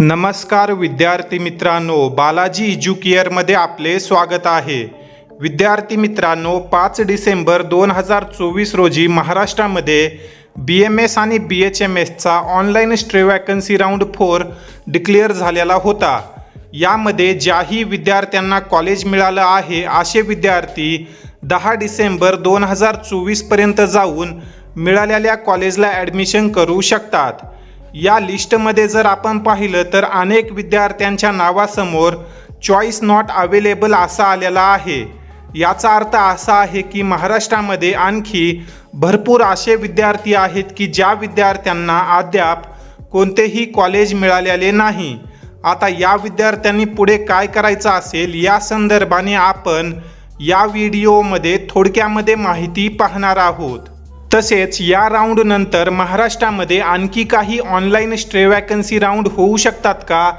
नमस्कार विद्यार्थी मित्रांनो बालाजी एज्युकेअरमध्ये आपले स्वागत आहे. विद्यार्थी मित्रांनो पाच डिसेंबर दोन हजार चोवीस रोजी महाराष्ट्रामध्ये बी एम एस आणि B H M एसचा online stray vacancy round four declare झालेला होता. यामध्ये ज्याही विद्यार्थ्यांना कॉलेज मिळालं आहे असे विद्यार्थी दहा डिसेंबर दोन हजार चोवीसपर्यंत जाऊन मिळालेल्या कॉलेजला ॲडमिशन करू शकतात. या लिस्टमध्ये जर आपण पाहिलं तर अनेक विद्यार्थ्यांच्या नावासमोर चॉईस नॉट अवेलेबल असा आलेला आहे. याचा अर्थ असा आहे की महाराष्ट्रामध्ये आणखी भरपूर असे विद्यार्थी आहेत की ज्या विद्यार्थ्यांना अद्याप कोणतेही कॉलेज मिळालेले नाही. आता या विद्यार्थ्यांनी पुढे काय करायचं असेल या संदर्भाने आपण या व्हिडिओमध्ये थोडक्यामध्ये माहिती पाहणार आहोत. तसेच या राऊंडनंतर महाराष्ट्रामध्ये आणखी काही ऑनलाईन स्ट्रे वॅकन्सी राऊंड होऊ शकतात का?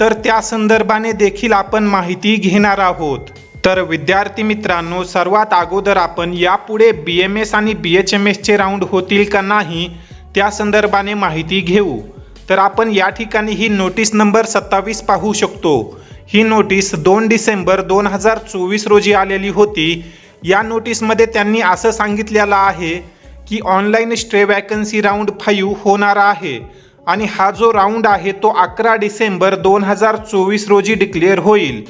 तर त्या संदर्भाने देखील आपण माहिती घेणार आहोत. तर विद्यार्थी मित्रांनो सर्वात अगोदर आपण यापुढे बी एम एस आणि बी एच एम एसचे राऊंड होतील का नाही त्या संदर्भाने माहिती घेऊ. तर आपण या ठिकाणी ही नोटीस नंबर सत्तावीस पाहू शकतो. ही नोटीस दोन डिसेंबर दोन हजार चोवीस रोजी आलेली होती. या नोटीसमध्ये त्यांनी असं सांगितलेलं आहे की online stray vacancy round five होणार आहे. आणि हा जो राऊंड आहे तो अकरा डिसेंबर दोन हजार चोवीस रोजी डिक्लेअर होईल.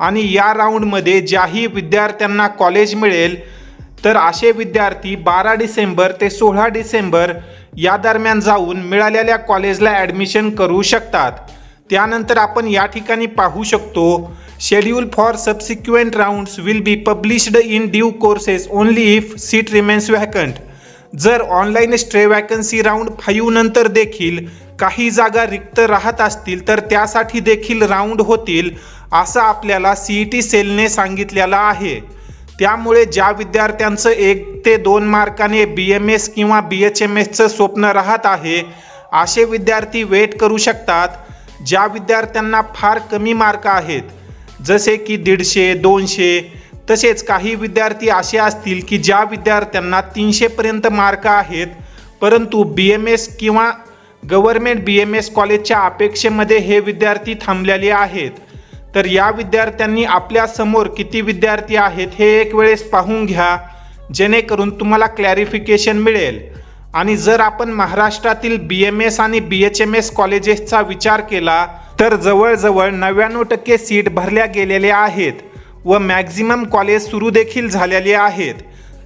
आणि या राऊंडमध्ये ज्याही विद्यार्थ्यांना कॉलेज मिळेल तर असे विद्यार्थी बारा डिसेंबर ते सोळा डिसेंबर या दरम्यान जाऊन मिळालेल्या कॉलेजला ॲडमिशन करू शकतात. त्यानंतर आपण या ठिकाणी पाहू शकतो schedule for subsequent rounds will be published in due courses only if seat remains vacant जर online stray vacancy round five नंतर देखील काही जागा रिक्त राहत असतील तर त्यासाठी देखील राऊंड होतील असं आपल्याला सी ई टी सेलने सांगितलेलं आहे. त्यामुळे ज्या विद्यार्थ्यांचं एक ते दोन मार्काने बी एम एस किंवा बी एच एम एसचं स्वप्न राहत आहे असे विद्यार्थी वेट करू शकतात. ज्या विद्यार्थ्यांना फार कमी मार्क आहेत जसे की दीडशे दोनशे तसेच काही विद्यार्थी असे असतील की ज्या विद्यार्थ्यांना तीनशेपर्यंत मार्क आहेत परंतु बी एम एस किंवा गव्हर्मेंट बी एम एस कॉलेजच्या अपेक्षेमध्ये हे विद्यार्थी थांबलेले आहेत. तर या विद्यार्थ्यांनी आपल्यासमोर किती विद्यार्थी आहेत हे एक वेळेस पाहून घ्या जेणेकरून तुम्हाला क्लॅरिफिकेशन मिळेल. आणि जर आपण महाराष्ट्रातील बी एम एस आणि बी एच एम एस कॉलेजेसचा विचार केला तर जवळजवळ नव्याण्णव टक्के सीट भरल्या गेलेल्या आहेत. व मॅक्झिमम कॉलेज सुरू देखील झालेले आहेत.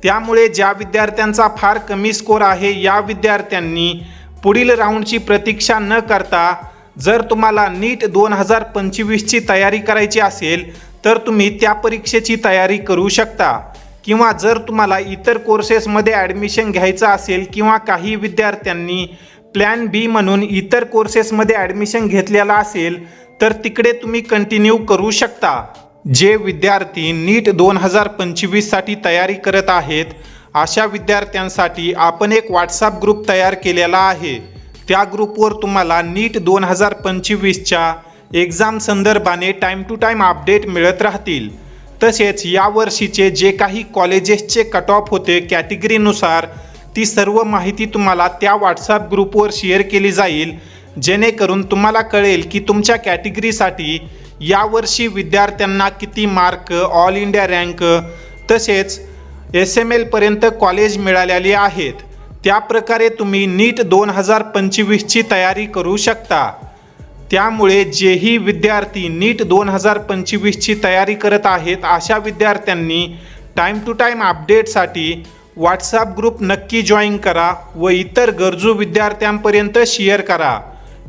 त्यामुळे ज्या विद्यार्थ्यांचा फार कमी स्कोर आहे या विद्यार्थ्यांनी पुढील राऊंडची प्रतीक्षा न करता जर तुम्हाला नीट दोन हजार पंचवीसची तयारी करायची असेल तर तुम्ही त्या परीक्षेची तयारी करू शकता. किंवा जर तुम्हाला इतर कोर्सेसमध्ये ॲडमिशन घ्यायचं असेल किंवा काही विद्यार्थ्यांनी प्लॅन बी म्हणून इतर कोर्सेसमध्ये ॲडमिशन घेतलेला असेल तर तिकडे तुम्ही कंटिन्यू करू शकता. जे विद्यार्थी नीट दोन हजार पंचवीससाठी तयारी करत आहेत अशा विद्यार्थ्यांसाठी आपण एक व्हॉट्सअप ग्रुप तयार केलेला आहे. त्या ग्रुपवर तुम्हाला नीट दोन हजार पंचवीसच्या एक्झाम संदर्भाने टाईम टू टाईम अपडेट मिळत राहतील. तसेच या वर्षीचे जे काही कॉलेजेसचे कट ऑफ होते कॅटेगरीनुसार ती सर्व माहिती तुम्हाला त्या व्हॉट्सअप ग्रुपवर शेअर केली जाईल. जेणेकरून तुम्हाला कळेल की तुमच्या कॅटेगरीसाठी यावर्षी विद्यार्थ्यांना किती मार्क ऑल इंडिया रँक तसेच एस एम एलपर्यंत कॉलेज मिळालेली आहेत. त्या प्रकारे तुम्ही नीट दोन हजार पंचवीसची तयारी करू शकता. त्यामुळे जेही विद्यार्थी नीट दोन हजार पंचवीसची तयारी करत आहेत अशा विद्यार्थ्यांनी टाईम टू टाईम अपडेटसाठी व्हॉट्सअप ग्रुप नक्की जॉईन करा व इतर गरजू विद्यार्थ्यांपर्यंत शेअर करा.